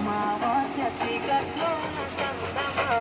అమావాస్య సీకట్లో